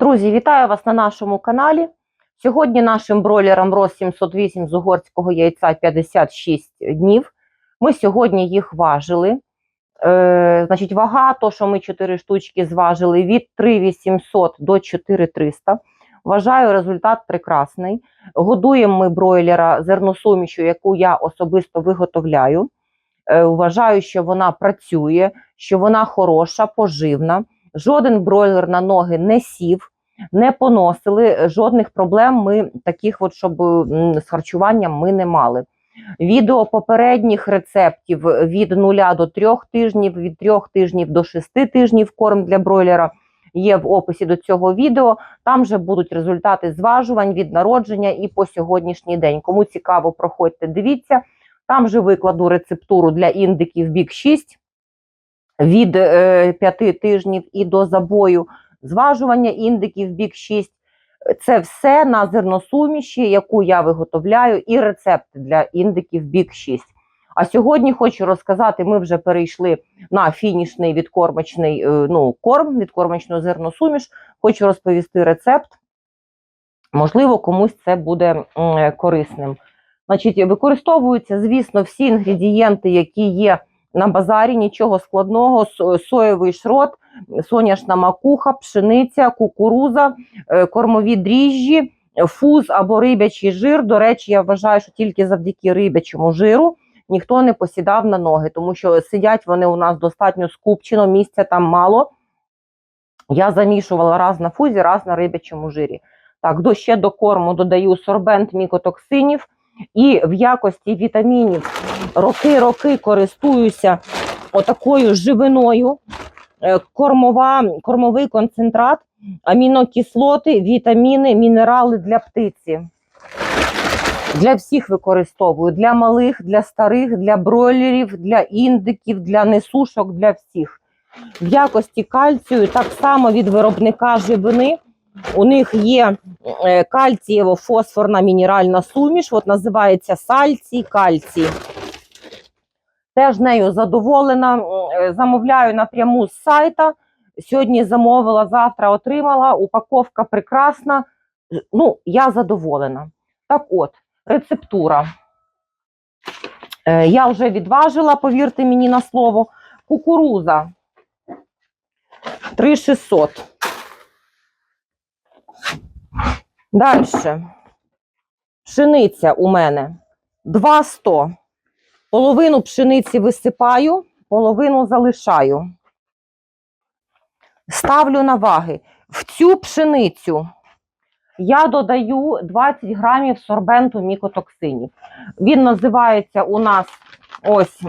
Друзі, вітаю вас на нашому каналі. Сьогодні нашим бройлерам роз 708 з угорського яйця 56 днів. Ми сьогодні їх важили. Е, значить, вага, то, що ми 4 штучки зважили, від 3800 до 4300. Вважаю, результат прекрасний. Годуємо ми бройлера зерносумішю, яку я особисто виготовляю. Е, вважаю, що вона працює, що вона хороша, поживна. Жоден бройлер на ноги не сів, не поносили. Жодних проблем ми таких, от, щоб з харчуванням ми не мали. Відео попередніх рецептів від 0 до 3 тижнів, від 3 тижнів до 6 тижнів корм для бройлера є в описі до цього відео. Там же будуть результати зважувань від народження і по сьогоднішній день. Кому цікаво, проходьте, дивіться. Там же викладу рецептуру для індиків бік 6 від е, 5 тижнів і до забою, зважування індиків бік 6. Це все на зерносуміші, яку я виготовляю, і рецепти для індиків бік 6. А сьогодні хочу розказати: ми вже перейшли на фінішний відкормочний е, ну, корм, відкормочну зерносуміш. Хочу розповісти рецепт. Можливо, комусь це буде корисним. Значить, використовуються, звісно, всі інгредієнти, які є на базарі, нічого складного, соєвий шрот, соняшна макуха, пшениця, кукуруза, е, кормові дріжджі, фуз або рибячий жир. До речі, я вважаю, що тільки завдяки рибячому жиру ніхто не посідав на ноги, тому що сидять вони у нас достатньо скупчено, місця там мало. Я замішувала раз на фузі, раз на рибячому жирі. Так, до ще до корму додаю сорбент мікотоксинів і в якості вітамінів роки-роки користуюся отакою живиною. Е, Кормова, кормовий концентрат, амінокислоти, вітаміни, мінерали для птиці. Для всіх використовую: для малих, для старих, для бройлерів, для індиків, для несушок, для всіх. В якості кальцію так само від виробника живини. У них є е, кальцієво-фосфорна мінеральна суміш, от називається сальцій кальцій. Теж нею задоволена. Е, Замовляю напряму з сайта. Сьогодні замовила, завтра отримала. Упаковка прекрасна. Ну, я задоволена. Так от, рецептура. Е, Я вже відважила, повірте мені на слово. Кукуруза 3600. Далі. Пшениця у мене 200. Половину пшениці висипаю, половину залишаю. Ставлю на ваги. В цю пшеницю я додаю 20 грамів сорбенту мікотоксинів. Він називається у нас ось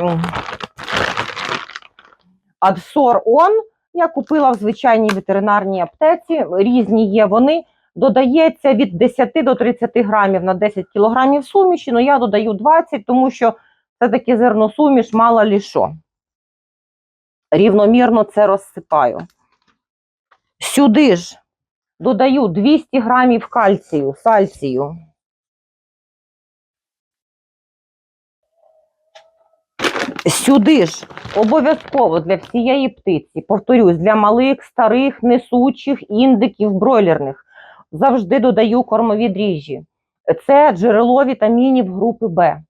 Адсор Он. Я купила в звичайній ветеринарній аптеці. Різні є вони. Додається від 10 до 30 грамів на 10 кілограмів суміші, але я додаю 20, тому що це таки зерносуміш, мало лі що. Рівномірно це розсипаю. Сюди ж додаю 200 грамів кальцію, сальцію. Сюди ж обов'язково для всієї птиці, повторюсь, для малих, старих, несучих, індиків, бройлерних. Завжди додаю кормові дріжджі. Це джерело вітамінів групи Б.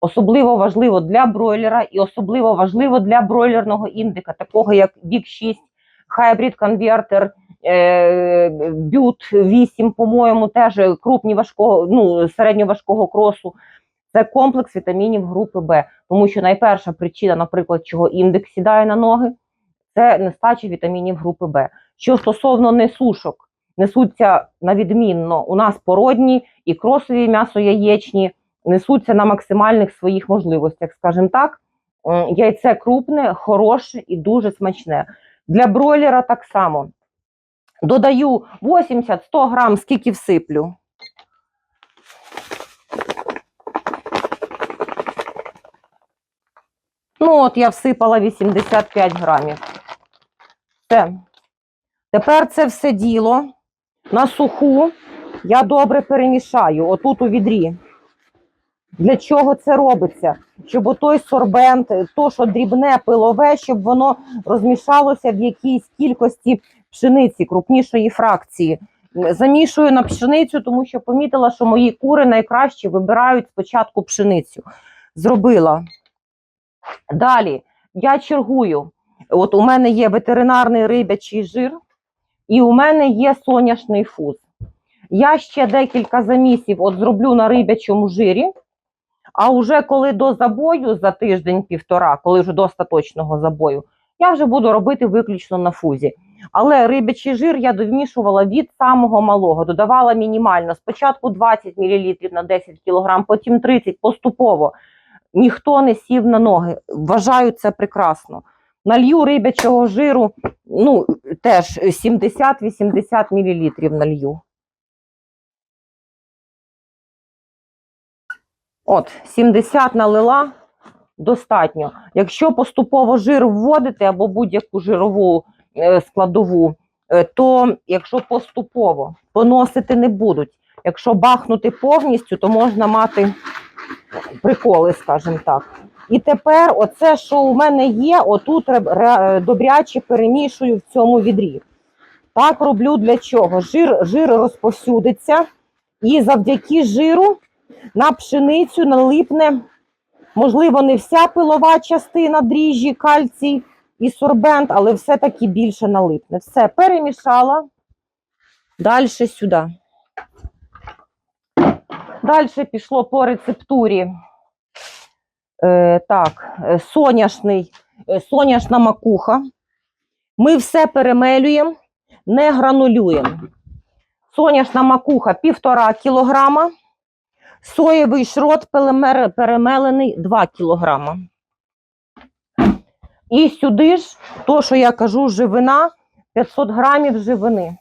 Особливо важливо для бройлера і особливо важливо для бройлерного індика, такого як Big 6, Hybrid Converter, е, Бют 8, по-моєму, теж крупні важкого, ну, середньоважкого кросу. Це комплекс вітамінів групи Б. Тому що найперша причина, наприклад, чого індекс сідає на ноги, це нестача вітамінів групи Б. Що стосовно несушок, несуться на відмінно. У нас породні і кросові м'ясо-яєчні несуться на максимальних своїх можливостях, скажімо так. Яйце крупне, хороше і дуже смачне. Для бройлера так само. Додаю 80-100 грам, скільки всиплю. Ну, от я всипала 85 грамів. Все. Тепер це все діло на суху я добре перемішаю отут у відрі. Для чого це робиться? Щоб отой сорбент, то, що дрібне пилове, щоб воно розмішалося в якійсь кількості пшениці крупнішої фракції. Замішую на пшеницю, тому що помітила, що мої кури найкраще вибирають спочатку пшеницю. Зробила. Далі я чергую. От у мене є ветеринарний рибячий жир, і у мене є соняшний фуз. Я ще декілька замісів от зроблю на рибячому жирі. А вже коли до забою за тиждень-півтора, коли вже до остаточного забою, я вже буду робити виключно на фузі. Але рибячий жир я довмішувала від самого малого, додавала мінімально. Спочатку 20 мл на 10 кг, потім 30 поступово. Ніхто не сів на ноги. Вважаю це прекрасно. Налью рибячого жиру, ну, теж 70-80 мл налью. От, 70 налила достатньо. Якщо поступово жир вводити або будь-яку жирову е, складову, е, то якщо поступово поносити не будуть. Якщо бахнути повністю, то можна мати приколи, скажімо так. І тепер, оце, що у мене є, отут ре- добряче перемішую в цьому відрі. Так роблю для чого? Жир, жир розповсюдиться, і завдяки жиру на пшеницю налипне, можливо, не вся пилова частина дріжджі, кальцій і сорбент, але все-таки більше налипне. Все, перемішала. Далі сюди. Далі пішло по рецептурі. Е, так, е, соняшний, е, соняшна макуха. Ми все перемелюємо, не гранулюємо. Соняшна макуха півтора кілограма. Соєвий шрот перемелений 2 кілограма. І сюди ж, то, що я кажу, живина 500 грамів живини.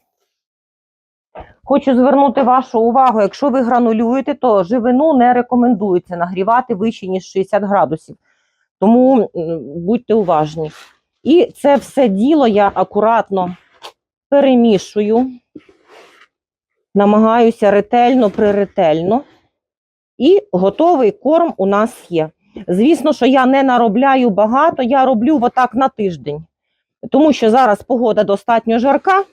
Хочу звернути вашу увагу, якщо ви гранулюєте, то живину не рекомендується нагрівати вище, ніж 60 градусів. Тому будьте уважні. І це все діло я акуратно перемішую, намагаюся ретельно, приретельно. І готовий корм у нас є. Звісно, що я не наробляю багато, я роблю отак на тиждень. Тому що зараз погода достатньо жарка,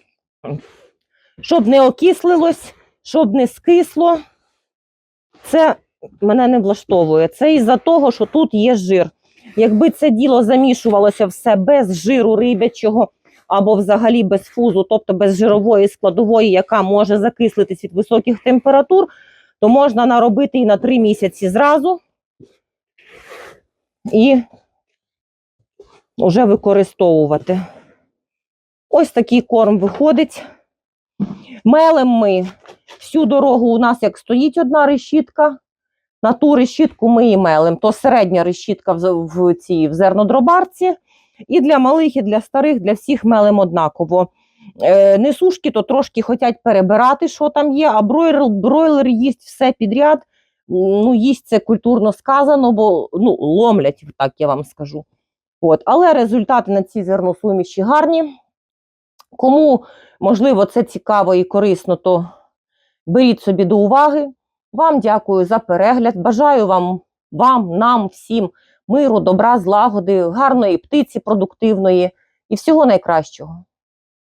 щоб не окислилось, щоб не скисло. Це мене не влаштовує. Це із-за того, що тут є жир. Якби це діло замішувалося все без жиру рибячого або взагалі без фузу, тобто без жирової складової, яка може закислитись від високих температур, то можна наробити і на 3 місяці зразу і вже використовувати. Ось такий корм виходить. Мелем ми всю дорогу у нас як стоїть одна решітка. На ту решітку ми і мелем. То середня решітка в, в, цій, в зернодробарці. І для малих, і для старих, для всіх мелем однаково. Е, несушки то трошки хочуть перебирати, що там є, а бройлер, бройлер їсть все підряд. Ну, їсть це культурно сказано, бо ну, ломлять, так я вам скажу. От. Але результати на цій зерносуміші гарні. Кому, можливо, це цікаво і корисно, то беріть собі до уваги. Вам дякую за перегляд. Бажаю вам, вам, нам, всім миру, добра, злагоди, гарної птиці продуктивної і всього найкращого.